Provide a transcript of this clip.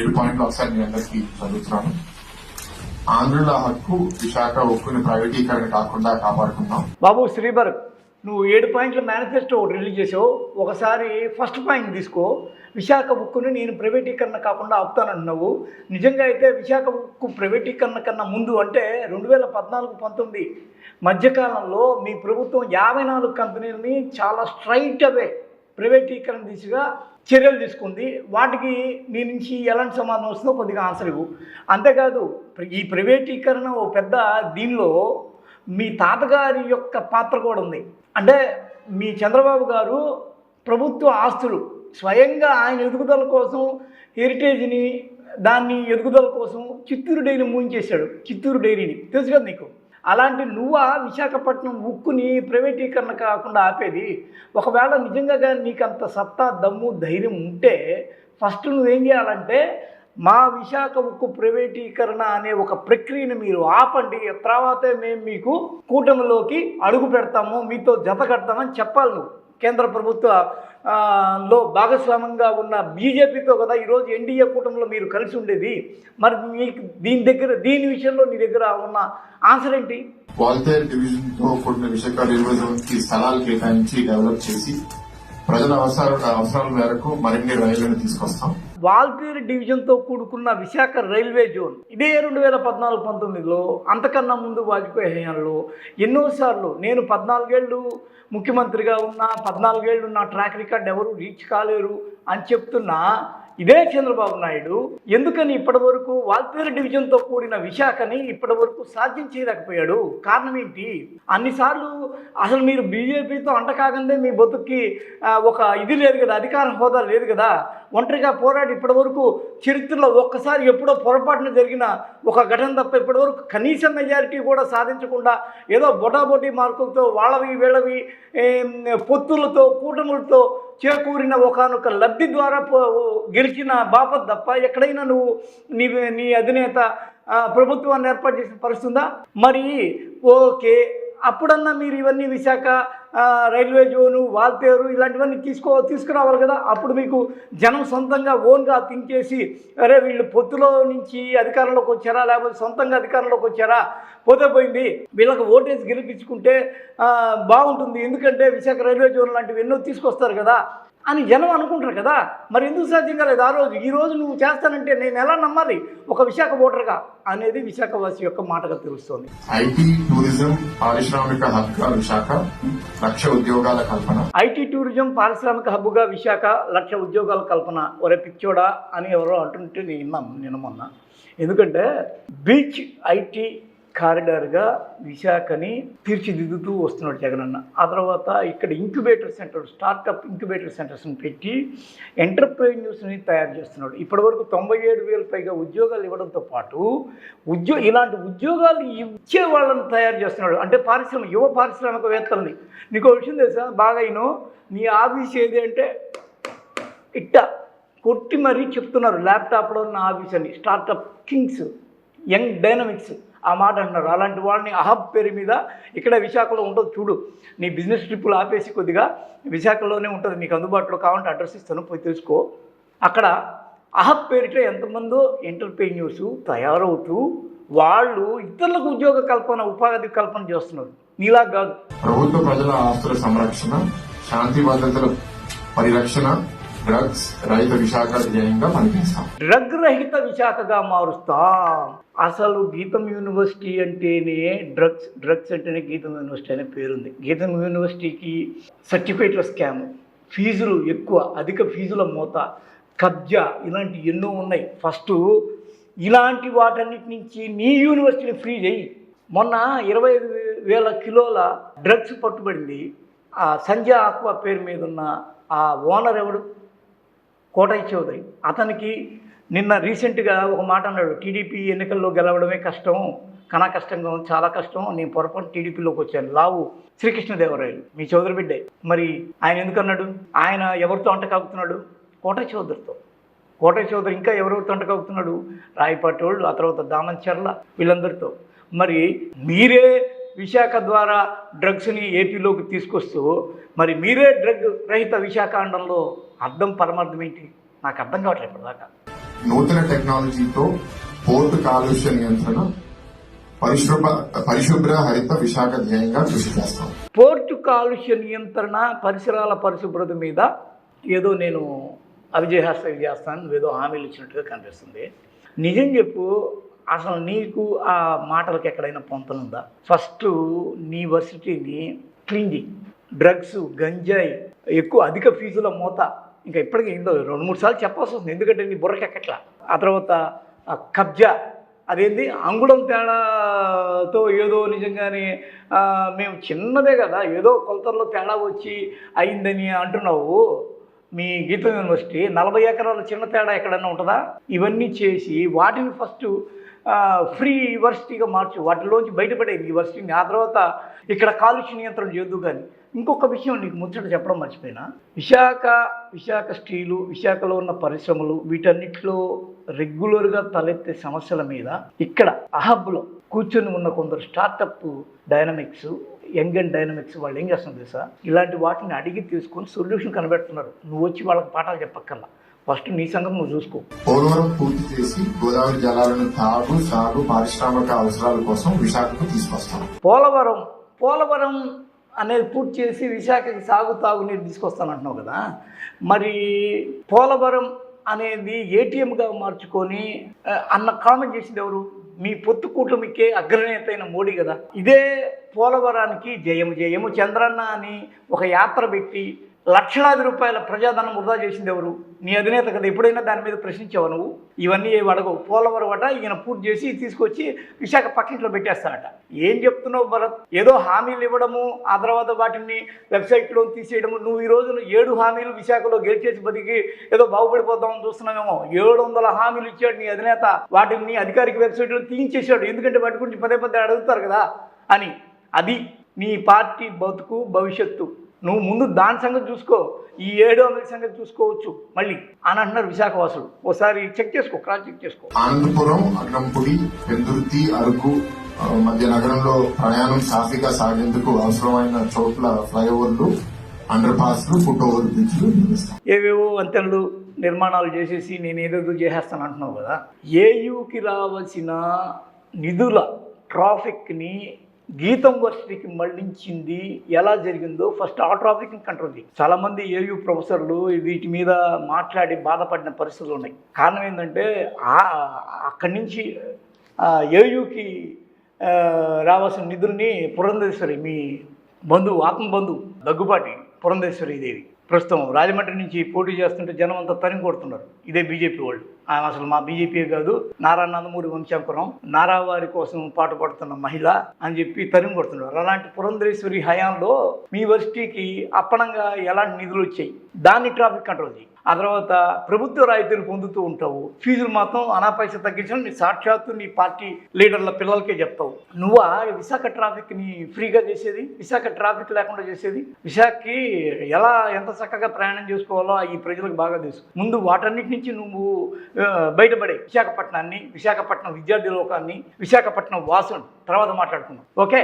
ఏడు పాయింట్లు ఒకసారి మీ అందరికీ చదువుతున్నాను. ఆంధ్రుల హక్కు విశాఖ ఉక్కుని ప్రైవేటీకరణ కాకుండా కాపాడుకుందాం. బాబు శ్రీభర్ నువ్వు ఏడు పాయింట్ల మేనిఫెస్టో ఒకటి రిలీజ్ చేసావు. ఒకసారి ఫస్ట్ పాయింట్ తీసుకో. విశాఖ ఉక్కుని నేను ప్రైవేటీకరణ కాకుండా ఆపుతానంటున్నావు. నిజంగా అయితే విశాఖ ఉక్కు ప్రైవేటీకరణ కన్నా ముందు అంటే రెండు వేల పద్నాలుగు పంతొమ్మిది మధ్యకాలంలో మీ ప్రభుత్వం యాభై నాలుగు కంపెనీలని చాలా స్ట్రైట్ అవే ప్రైవేటీకరణ దిశగా చర్యలు తీసుకుంది. వాటికి మీ నుంచి ఎలాంటి సమాధానం వస్తుందో కొద్దిగా ఆన్సర్ ఇవ్వు. అంతేకాదు ఈ ప్రైవేటీకరణ ఓ పెద్ద దీనిలో మీ తాతగారి యొక్క పాత్ర కూడా ఉంది. అంటే మీ చంద్రబాబు గారు ప్రభుత్వ ఆస్తులు స్వయంగా ఆయన ఎదుగుదల కోసం హెరిటేజ్ని దాన్ని ఎదుగుదల కోసం చిత్తూరు డైరీ మూయించేశాడు చిత్తూరు డైరీని. తెలుసు కదా నీకు? అలాంటి నువ్వా విశాఖపట్నం ఉక్కుని ప్రైవేటీకరణ కాకుండా ఆపేది? ఒకవేళ నిజంగా నీకు అంత సత్తా దమ్ము ధైర్యం ఉంటే ఫస్ట్ నువ్వేం చేయాలంటే మా విశాఖ ఉక్కు ప్రైవేటీకరణ అనే ఒక ప్రక్రియను మీరు ఆపండి. తర్వాతే మేము మీకు కూటమిలోకి అడుగు పెడతాము మీతో జత కడతామని చెప్పాలి నువ్వు. కేంద్ర ప్రభుత్వ లో భాగస్వామ్యంగా ఉన్న బీజేపీతో కదా ఈరోజు ఎన్డీఏ కూటమిలో మీరు కలిసి ఉండేది. మరి మీకు దీని దగ్గర దీని విషయంలో నీ దగ్గర ఉన్న ఆన్సర్ ఏంటి? వాల్తేర్ డివిజన్తో కూడిన విశాఖ రైల్వే జోన్కి స్థలాలు కేటాయించి డెవలప్ చేసి ప్రజల అవసరాల అవసరాల మేరకు మరిన్ని రైళ్ళను తీసుకొస్తాం. వాల్తీరు డివిజన్తో కూడుకున్న విశాఖ రైల్వే జోన్. ఇదే రెండు వేల పద్నాలుగు పంతొమ్మిదిలో అంతకన్నా ముందు వాజ్పేయి హయాంలో ఎన్నోసార్లు నేను పద్నాలుగేళ్ళు ముఖ్యమంత్రిగా ఉన్నా పద్నాలుగేళ్ళు నా ట్రాక్ రికార్డ్ ఎవరు రీచ్ కాలేరు అని చెప్తున్నా ఇదే చంద్రబాబు నాయుడు. ఎందుకని ఇప్పటి వరకు వాల్తేరు డివిజన్తో కూడిన విశాఖని ఇప్పటి వరకు సాధ్యం చేయలేకపోయాడు? కారణం ఏంటి? అన్నిసార్లు అసలు మీరు బీజేపీతో అంటకాగందే మీ బతుక్కి ఒక ఇది లేదు కదా అధికార హోదా లేదు కదా. ఒంటరిగా పోరాడి ఇప్పటి వరకు చరిత్రలో ఒక్కసారి ఎప్పుడో పొరపాటున జరిగిన ఒక ఘటన తప్ప ఇప్పటి వరకు కనీస మెజారిటీ కూడా సాధించకుండా ఏదో బొటాబొటీ మార్కులతో వాళ్ళవి వీళ్ళవి పొత్తులతో కూటములతో చేకూరిన ఒకనొక లబ్ధి ద్వారా గెలిచిన బాపత్ తప్ప ఎక్కడైనా నువ్వు నీ నీ అధినేత ప్రభుత్వాన్ని ఏర్పాటు చేసిన పరిస్థితుందా మరి ఓకే అప్పుడన్నా మీరు ఇవన్నీ విశాఖ రైల్వే జోను వాల్తేరు ఇలాంటివన్నీ తీసుకో తీసుకురావాలి కదా. అప్పుడు మీకు జనం సొంతంగా ఓన్గా థింక్ చేసి అరే వీళ్ళు పొత్తులో నుంచి అధికారంలోకి వచ్చారా? లేకపోతే సొంతంగా అధికారంలోకి వచ్చారా? పోతే పోయింది. వీళ్ళకి ఓటేజ్ గెలిపించుకుంటే బాగుంటుంది. ఎందుకంటే విశాఖ రైల్వే జోన్ లాంటివి ఎన్నో తీసుకొస్తారు కదా. అని జనం అనుకుంటారు కదా. మరి ఎందుకు సాధ్యం కాలేదు? ఆ రోజు ఈ రోజు నువ్వు చేస్తానంటే నేను ఎలా నమ్మాలి? ఒక విశాఖ ఓటర్గా అనేది విశాఖవాసి యొక్క మాటగా తెలుస్తుంది. ఐటీ టూరిజం పారిశ్రామిక హబ్గా విశాఖ లక్ష ఉద్యోగాల కల్పన. ఐటీ టూరిజం పారిశ్రామిక హబ్బుగా విశాఖ లక్ష ఉద్యోగాల కల్పన. ఒరే పిచ్చోడా అని ఎవరో అంటుంటే నేను విన్నాను నిన్న మొన్న. ఎందుకంటే బీచ్ ఐటీ కారిడార్గా విశాఖని తీర్చిదిద్దుతూ వస్తున్నాడు జగనన్న. ఆ తర్వాత ఇక్కడ ఇంక్యుబేటర్ సెంటర్ స్టార్టప్ ఇంక్యుబేటర్ సెంటర్స్ని పెట్టి ఎంటర్ప్రెన్యూర్స్ని తయారు చేస్తున్నాడు. ఇప్పటివరకు తొంభై ఏడు వేల పైగా ఉద్యోగాలు ఇవ్వడంతో పాటు ఉద్యో ఇలాంటి ఉద్యోగాలు ఇచ్చే వాళ్ళని తయారు చేస్తున్నాడు. అంటే పారిశ్రామిక యువ పారిశ్రామికవేత్తలని. నీకు విషయం తెలుసా? బాగా అయినో నీ ఆఫీస్ ఏది అంటే ఇట్ట. కొట్టి మరీ చెప్తున్నారు ల్యాప్టాప్లో ఉన్న ఆఫీస్ అని స్టార్టప్ కింగ్స్ యంగ్ డైనమిక్స్. ఆ మాట అంటున్నారు అలాంటి వాడిని అహబ్ పేరు మీద ఇక్కడ విశాఖలో ఉంటుంది. చూడు నీ బిజినెస్ ట్రిప్పులు ఆపేసి కొద్దిగా విశాఖలోనే ఉంటుంది. నీకు అందుబాటులో కావాలంటే అడ్రస్ ఇస్తాను పోయి తెలుసుకో. అక్కడ అహబ్ పేరిట ఎంతమందో ఎంటర్ప్రెన్యూర్స్ తయారవుతూ వాళ్ళు ఇతరులకు ఉద్యోగ కల్పన ఉపాధి కల్పన చేస్తున్నారు. నీలా కాదు. ప్రభుత్వ ప్రజల ఆస్తుల సంరక్షణ శాంతి భద్రతల పరిరక్షణ డ్రగ్స్ రహిత విశాఖ ధ్యేయంగా పనిచేస్తాం డ్రగ్ రహిత విశాఖగా మారుస్తాం అసలు గీతం యూనివర్సిటీ అంటేనే డ్రగ్స్ డ్రగ్స్ అంటేనే గీతం యూనివర్సిటీ అనే పేరుంది గీతం యూనివర్సిటీకి సర్టిఫికేట్ల స్కామ్ ఫీజులు ఎక్కువ అధిక ఫీజుల మూత కబ్జా ఇలాంటి ఎన్నో ఉన్నాయి ఫస్ట్ ఇలాంటి వాటన్నిటి నుంచి నీ యూనివర్సిటీని ఫ్రీ చేయి మొన్న ఇరవై ఐదు వేల కిలోల డ్రగ్స్ పట్టుబడింది ఆ సంజయ్ ఆక్వా పేరు మీద ఉన్న ఆ ఓనర్ ఎవడు కోటయ్య చౌదరి. అతనికి నిన్న రీసెంట్గా ఒక మాట అన్నాడు టీడీపీ ఎన్నికల్లో గెలవడమే కష్టం కనా కష్టంగా చాలా కష్టం నేను పొరపాటు టీడీపీలోకి వచ్చాను లావు శ్రీకృష్ణదేవరాయలు మీ చౌదరి బిడ్డే. మరి ఆయన ఎందుకు అన్నాడు? ఆయన ఎవరితో అంటకాగుతున్నాడు కోటయ్య చౌదరితో. కోటయ్య చౌదరి ఇంకా ఎవరెవరితో అంటకాగుతున్నాడు వాళ్ళు ఆ తర్వాత దామంచర్ల వీళ్ళందరితో. మరి మీరే విశాఖ ద్వారా డ్రగ్స్ని ఏపీలోకి తీసుకొస్తూ మరి మీరే డ్రగ్ రహిత విశాఖ అనడంలో అర్థం పరమార్థం ఏంటి? నాకు అర్థం కావట్లేదు ఇప్పటిదాకా. నూతన టెక్నాలజీతో పోర్టు కాలుష్య నియంత్రణ పరిశుభ్ర పరిశుభ్ర హరిత విశాఖ ధ్యేయంగా కృషి చేస్తాం. పోర్టు కాలుష్య నియంత్రణ పరిసరాల పరిశుభ్రత మీద ఏదో నేను అవిజయహాస్యం చేస్తాను నువ్వేదో హామీలు ఇచ్చినట్టుగా కనిపిస్తుంది. నిజం చెప్పు అసలు నీకు ఆ మాటలకు ఎక్కడైనా పొంతనుందా ఫస్ట్ నీ వర్సిటీని క్లీన్ చేయి. డ్రగ్స్ గంజాయి ఎక్కువ అధిక ఫీజుల మూత. ఇంకా ఇప్పటికీ ఏందో రెండు మూడు సార్లు చెప్పాల్సి వస్తుంది. ఎందుకంటే నీ బుర్రకెక్కట్లా ఆ తర్వాత కబ్జా. అదేంటి అంగుళం తేడాతో ఏదో నిజంగానే మేము చిన్నదే కదా. ఏదో కొలతల్లో తేడా వచ్చి అయిందని అంటున్నావు. మీ గీతం యూనివర్సిటీ నలభై ఎకరాల చిన్న తేడా ఎక్కడైనా ఉంటుందా? ఇవన్నీ చేసి వాటిని ఫస్ట్ ఫ్రీ యూనివర్సిటీగా మార్చు వాటిలోంచి బయటపడే యూనివర్సిటీని. ఆ తర్వాత ఇక్కడ కాలుష్య నియంత్రణ చేయొద్దు కానీ ఇంకొక విషయం నీకు ముచ్చట చెప్పడం మర్చిపోయినా. విశాఖ విశాఖ స్టీలు విశాఖలో ఉన్న పరిశ్రమలు వీటన్నిటిలో రెగ్యులర్గా తలెత్తే సమస్యల మీద ఇక్కడ అహబ్లో కూర్చొని ఉన్న కొందరు startup dynamics young and dynamics వాళ్ళు ఏం చేస్తున్నారు తెలుసా? ఇలాంటి వాటిని అడిగి తీసుకొని సొల్యూషన్ కనిపెడుతున్నారు. నువ్వు వచ్చి వాళ్ళకి పాఠాలు చెప్పక్కర్లా. ఫస్ట్ నీ సంగతి నువ్వు చూసుకో. పోలవరం పూర్తి చేసి గోదావరి జలాలను తాగు సాగు పారిశ్రామిక అవసరాల కోసం విశాఖకు తీసుకొస్తాం. పోలవరం పోలవరం అనేది పూర్తి చేసి విశాఖకి సాగు తాగునీరు తీసుకొస్తానంటున్నావు కదా? మరి పోలవరం అనేది ఏటీఎంగా మార్చుకొని అన్న కామెంట్ చేసింది ఎవరు? మీ పొత్తు కూటమికే అగ్రనేత అయిన మోడీ కదా. ఇదే పోలవరానికి జయము. జయము చంద్రన్న అని ఒక యాత్ర పెట్టి లక్షలాది రూపాయల ప్రజాధనం వృధా చేసింది ఎవరు? నీ అధినేత కదా ఎప్పుడైనా దాని మీద ప్రశ్నించావు నువ్వు? ఇవన్నీ ఏవి అడగవు. పోలవరం అట ఈయన పూర్తి చేసి తీసుకొచ్చి విశాఖ పక్కింట్లో పెట్టేస్తాడట ఏం చెప్తున్నావు భరత్? ఏదో హామీలు ఇవ్వడము ఆ తర్వాత వాటిని వెబ్సైట్లో తీసేయడము. నువ్వు ఈ రోజున ఏడు హామీలు విశాఖలో గెలిచేసి బతికి ఏదో బాగుపడిపోతామని చూస్తున్నామేమో ఏడు వందల హామీలు ఇచ్చాడు నీ అధినేత. వాటిని అధికారిక వెబ్సైట్లో తీయించేశాడు. ఎందుకంటే వాటి గురించి పదే పదే అడుగుతారు కదా అని. అది నీ పార్టీ బతుకు భవిష్యత్తు. నువ్వు ముందు దాని సంగతి చూసుకో. ఈ ఏడు వందల సంగతి చూసుకోవచ్చు. మళ్ళీ అని అంటున్నారు విశాఖవాసులు. ఓసారి చెక్ చేసుకో క్రాస్ చెక్ చేసుకో. ఆనందపురం అగ్రంపుడి పెందుర్తి అరకు మధ్య నగరంలో ప్రయాణం సాఫీగా సాగేందుకు అవసరమైన చోట్ల ఫ్లైఓవర్లు అండర్ పాస్లు ఫుట్ ఓవర్ బ్రిడ్జ్లు ఏవేవో వంతెనలు నిర్మాణాలు చేసేసి నేను ఏదేదో చేసేస్తాను అంటున్నావు కదా. ఏయుకి రావాల్సిన నిధుల ట్రాఫిక్ని గీతం వర్సిటీకి మళ్ళించింది. ఎలా జరిగిందో ఫస్ట్ ఆ ట్రాఫిక్ని కంట్రోల్ చేయి. చాలామంది ఏయు ప్రొఫెసర్లు వీటి మీద మాట్లాడి బాధపడిన పరిస్థితులు ఉన్నాయి. కారణం ఏంటంటే అక్కడి నుంచి ఏయుకి రావాల్సిన నిధుల్ని పురంధేశ్వరి మీ బంధువు ఆత్మ బంధువు దగ్గుబాటి పురంధేశ్వరి దేవి ప్రస్తుతం రాజమండ్రి నుంచి పోటీ చేస్తుంటే జనం అంతా తరిమి కొడుతున్నారు. ఇదే బీజేపీ వాళ్ళు. ఆయన అసలు మా బీజేపీ కాదు నారా నందమూరి వంశాంకురం నారా వారి కోసం పాటుపడుతున్న మహిళ అని చెప్పి తరిమి కొడుతున్నారు. అలాంటి పురంధరేశ్వరి హయాంలో మీ వర్సిటీకి అప్పనంగా ఎలాంటి నిధులు వచ్చాయి? దాన్ని ట్రాఫిక్ కంట్రోల్ చేయి. ఆ తర్వాత ప్రభుత్వ రాయితీలు పొందుతూ ఉంటావు. ఫీజులు మాత్రం అనాపైస తగ్గించడం నీ సాక్షాత్తు నీ పార్టీ లీడర్ల పిల్లలకే చెప్తావు. నువ్వా విశాఖ ట్రాఫిక్ని ఫ్రీగా చేసేది? విశాఖ ట్రాఫిక్ లేకుండా చేసేది? విశాఖకి ఎలా ఎంత చక్కగా ప్రయాణం చేసుకోవాలో ఈ ప్రజలకు బాగా తెలుసు. ముందు వాటన్నిటి నుంచి నువ్వు బయటపడే విశాఖపట్నాన్ని విశాఖపట్నం విద్యార్థి లోకాన్ని విశాఖపట్నం వాసుని తర్వాత మాట్లాడుకుందాం. ఓకే?